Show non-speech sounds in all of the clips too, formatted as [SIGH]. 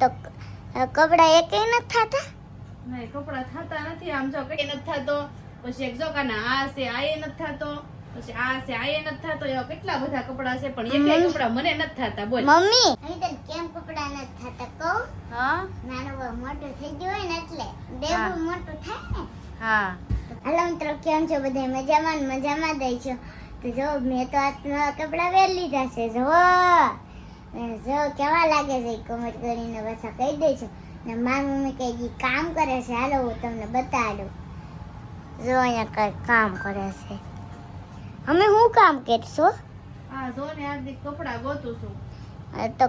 તો કપડા એકે નથી થતા? નહીં કપડા થતા નથી. આમ જો કઈ નથી થતો પછી એક જોકાના આ છે આ એ નથી થતો પછી આ છે આ એ નથી થતો. એવા કેટલા બધા કપડા છે પણ એકેય કપડા મને નથી થતા. બોલ. મમ્મી! અહીં તને કેમ કપડા નથી થતા કહું? હા? નાનો બહુ મોટો થઈ ગયું હોય ને એટલે દેવું મોટું થાય ને? હા. હાલો મિત્રો કેમ છો? બધા મજામાં મજામાં દઈ છો? તો જો મેં તો આજના કપડા વેર લીધા છે જો જો કેવા લાગે છે કોમેન્ટ કરીને પાછા કહી દેજો. ને મારી મમ્મી કહે દી કામ કરે છે. હાલો હું તમને બતાડું. જો અહીંયા કઈ કામ કરે છે. અમે શું કામ કરશો? હા જો ને આજે કપડા ગોતું છું. તો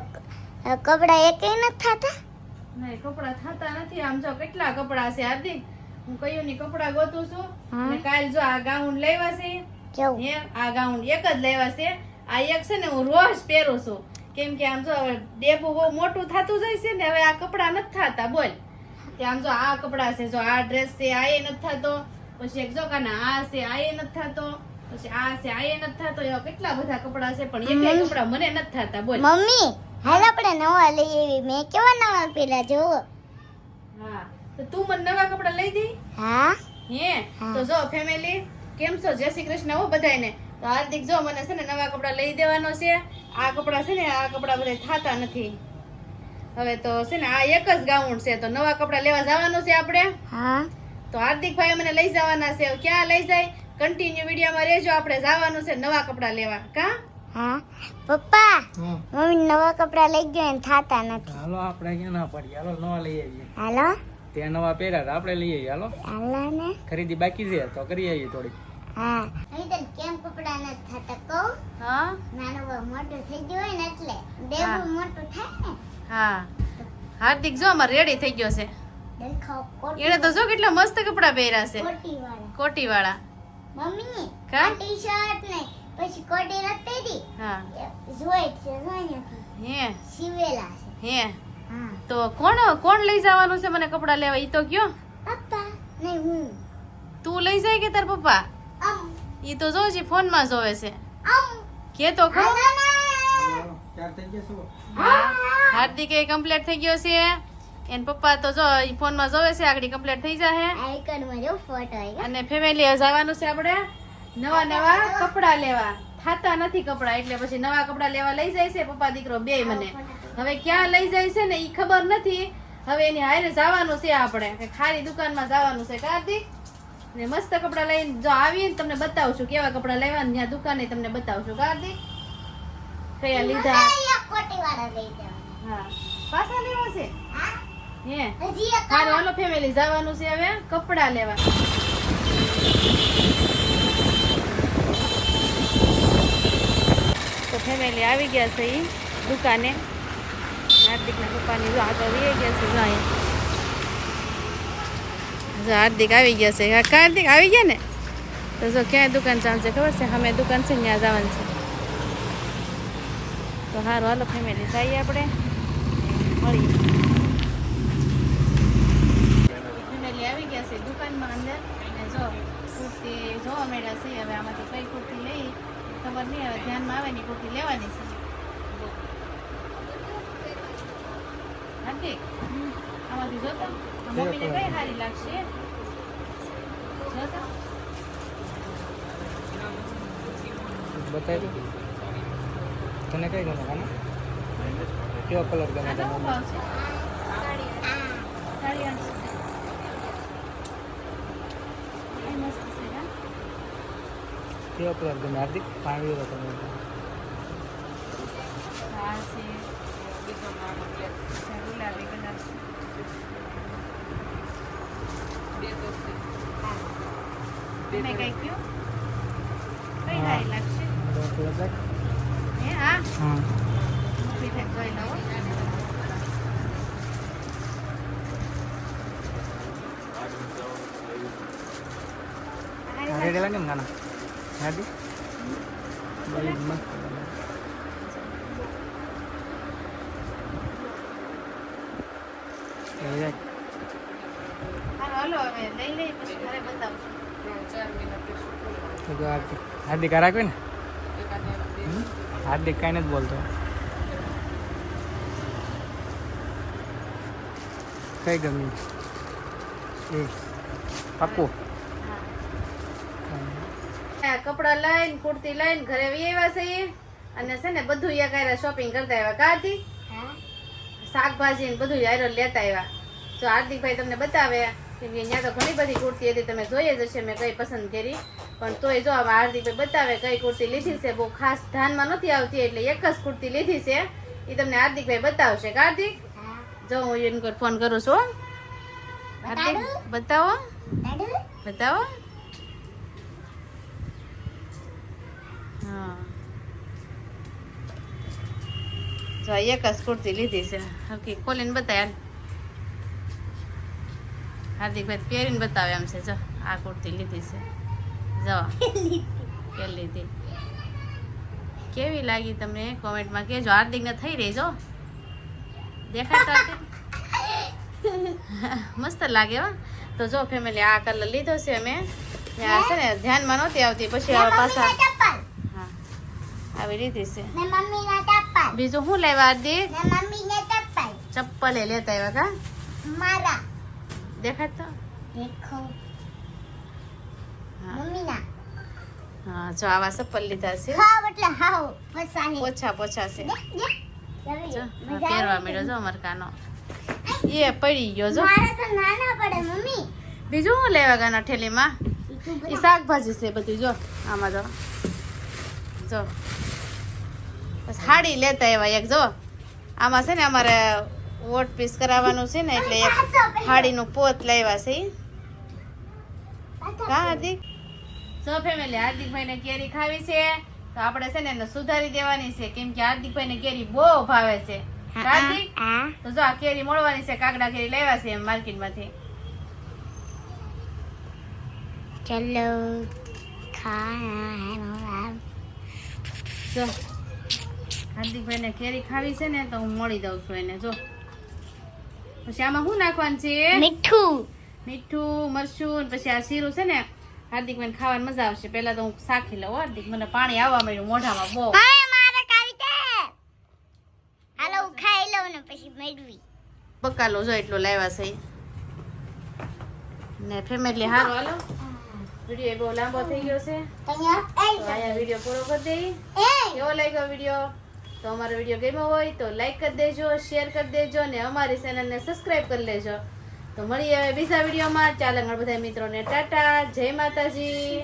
કપડાં એકેય નથી થતા? નહીં કપડા થતા નથી. આમ જો કેટલા કપડા છે હાર્દિક? હું કયું ની કપડા ગોતું છું. ને કાલ જો આ ગાઉન લેવા છે. કેવું? આ ગાઉન એક જ લેવા છે. આ એક છે ને હું રોજ પહેરું છું. કેમ કે આમ જો હવે ડેબુ બહુ મોટું થતું જાય છે ને હવે આ કપડા નથી થતા બોલ. કે આમ જો આ કપડા છે જો આ ડ્રેસ છે આ એ નથી થતો. પછી એક જો કાના આ છે આ એ નથી થતો. પછી આ છે આ એ નથી થતો. એવા કેટલા બધા કપડા છે પણ એકેય કપડા મને નથી થતા બોલ. મમ્મી હાલ આપણે નવા લઈ આવી મેં કેવા નવા પેલા જોવો હા તો તું મને નવા કપડા લઈ દે? હા? હે? તો જો ફેમિલી કેમ છો? જય શ્રી કૃષ્ણ હો બધાયને. તો હાર્દિક જો મને છે ને નવા કપડા લઈ દેવાનો છે. આ કપડા છે ને આ કપડા બધા થાતા નથી. હવે તો છે ને આ એક જ ગાઉન છે તો નવા કપડા લેવા જવાનું છે આપણે. હા. તો હાર્દિકભાઈ મને લઈ જવાના છે. ક્યાં લઈ જાય? કન્ટિન્યુ વિડીયોમાં રહેજો આપણે જવાનું છે નવા કપડાં લેવા. કા? હા. પપ્પા મમ્મી નવા કપડા લઈ ગયો ને થાતા નથી. હાલો આપણે ક્યાં ના હાલો નવા લઈ આવીએ. હાલો. ત્યાં નવા પહેર્યા આપણે લઈ આવીએ. હાલો. હાલો ને. ખરીદી બાકી છે તો કરી આવીએ થોડી હા. અહીં તને કેમ કપડા નથી થતા કહું? હા? નાનું બહુ મોટું થઈ ગયું હોય ને એટલે. હા. દેવું મોટું થાય ને? હા. હાર્દિક જો અમારે રેડી થઈ ગયો છે. એને તો જો કેટલા મસ્ત કપડા પહેર્યા છે. કોટી વાળા મમ્મી કા? ટી શર્ટ ને પછી કોટી નથી હા. જોઈટ છે હે. સીવેલા છે. હે. હા. તો કોણ કોણ લઈ જવાનું છે મને કપડા લેવા? ઈ તો કયો. પપ્પા નહીં હું. તું લઈ જાય કે તાર પપ્પા? ઈ તો જો છે ફોનમાં જોવે છે. કે તો ખો હાર્દિક એ કમ્પ્લીટ થઈ ગયો છે. એન પપ્પા તો જો ફોન ફોનમાં જોવે છે, આગળ કમ્પ્લીટ થઈ જાય અને ફેમિલી જવાનું છે આપણે નવા નવા કપડા લેવા. થાતા નથી કપડા, એટલે પછી નવા કપડા લેવા લઈ જાય છે પપ્પા દીકરો બે મને. હવે ક્યાં લઈ જાય છે ને એ ખબર નથી. હવે એની હારે જવાનું છે આપણે. ખાલી દુકાનમાં જવાનું છે, કાર્તિક. ને મસ્ત કપડા લઈને જો આવીએ ને તમને બતાવશું કેવા કપડાં લેવા ત્યાં દુકાને તમને બતાવશું કાર્તિક કયા લીધા? હા. પાછા લેવા છે? હે? હારું હાલો ફેમિલી જવાનું છે હવે. કપડાં લેવા. તો ફેમિલી આવી ગયા છે એ દુકાને. હાર્દિકના પપ્પાની આગળ રહી ગયા છે જો અહીંયા. જો હાર્દિક આવી ગયા છે. હાર્દિક આવી ગયા ને? તો જો ક્યાંય દુકાન ચાલશે ખબર છે? અમે દુકાન છે ત્યાં જવાનું છે. તો સારું હાલો ફેમિલી જઈએ આપણે. મળીએ. ફેમિલી આવી ગયા છે દુકાનમાં અંદર. અને જો કુર્તી જોવા મળ્યા છે. હવે આમાંથી કઈ કુર્તી લઈ? ખબર નહીં, હવે ધ્યાનમાં આવે ને કુર્તી લેવાની છે. હાર્દિક આમાંથી જોતો? મમ્મીને કઈ સારી લાગશે જોતો બતાવી દો તને કઈ ગમે કાના કેવો કલર ગમે આ તો શું તને ભાવ છે સાડી આઠસો એ મસ્ત છે હા કેવો કલર ગમે હાર્દિક પાણી વેરો તમે આ છે ગુલાબી કલર છે તમે કઈ કયો કઈ સારી લાગશે કેવો કલર લાગે? હે આ હા ઊભી થઈને જોઈ લઉં આ રેડી લાગે ને કાના હાર્દિક આ રાખવે ને? હાર્દિક કાંઈ નથી બોલતો. કઈ ગમ્યું? એ કપડા આ કપડાં લઈને કુર્તી લઈને ઘરે આવ્યા છે અને છે ને બધું યા કર્યા શોપિંગ કરતા આવ્યા. કાથી હા. શાકભાજી ને બધું યાર લેતા આવ્યા. જો હાર્દિકભાઈ તમને બતાવે કે અહીંયા તો ઘણી બધી કુર્તી હતી તમે જોઈએ જ હશે મેં કઈ પસંદ કરી. પણ તોય જો આમાં હાર્દિકભાઈ બતાવે કઈ કુર્તી લીધી છે બહુ ખાસ ધ્યાનમાં નથી આવતી એટલે એક જ કુર્તી લીધી છે. એ તમને હાર્દિકભાઈ બતાવશે. હાર્દિક? જો હું એને ફોન કરું છું હાર્દિક બતાવો? બતાવો. હા. જો એક જ કુર્તી લીધી છે. હરકી ખોલીને બતાય. હાર્દિકભાઈ પહેરીને બતાવે એમ છે જો આ કુર્તી લીધી છે. જો [LAUGHS] કે લીધી. કેવી લાગી તમને? કોમેન્ટમાં કહેજો. હાર્દિકને થઈ રહી જો દેખાય [LAUGHS] મસ્ત લાગે હો. તો જો ફેમિલી આ કલર લીધો છે અમે. છે ને ધ્યાનમાં નહોતી આવતી. પછી હવે પાછા હા. આવી લીધી છે. બીજું શું લેવા હાર્દિક? ચપ્પલ. ચપ્પલે લેતા આવ્યા કા? મારા. દેખાય તો હા હા જો આવા ચપ્પલ લીધા છે પોછા પોછા છે પહેરવા મળ્યો જો મરકાનો એ પડી ગયો જો મારે તો નાના પડે મમ્મી બીજું શું લેવા ગાના ઠેલીમાં એ શાકભાજી છે બધું જો આમાં જો જો બસ હાડી લેતા એવા એક જો આમાં છે ને અમારે વોટ પીસ કરાવવાનું છે ને એટલે એક હાડીનું પોત લાવ્યા છે. કા હાર્દિક? જો ફેમિલી હાર્દિકભાઈને કેરી ખાવી છે તો આપણે છે ને એને સુધારી દેવાની છે. કેમ કે હાર્દિકભાઈને કેરી બહુ ભાવે છે. હાર્દિક? તો જો આ કેરી મળવાની છે કાગડા કેરી લેવા છે એમ માર્કેટમાંથી. ચલો ખાના જો હાર્દિકભાઈને કેરી ખાવી છે ને તો હું મળી દઉં છું એને. જો. પછી આમાં શું નાખવાનું છે? મીઠું. મીઠું મરચું પછી આ શીરું છે ને હાર્દિક મને ખાવાની મજા આવશે. પહેલા તો હું સાખી લઉં હાર્દિક. મને પાણી આવવા માંડ્યું મોઢામાં બહુ. હાલો હું ખાઈ લઉં ને પછી મેળવી. બકાલો જો એટલો લાવ્યા છે. ને ફેમિલી હારો હાલો. વીડિયો બહુ લાંબો થઈ ગયો છે. અહીંયા વીડિયો પૂરો કરી દઈ. કેવો લાગ્યો વીડિયો? તો અમારો વીડિયો ગમ્યો હોય તો લાઈક કરી દેજો શેર કરી દેજો અને અમારી ચેનલને સબસ્ક્રાઈબ કરી લેજો. તો મળીએ હવે બીજા વિડીયોમાં. ચાલે બધા મિત્રોને, ટાટા જય માતાજી.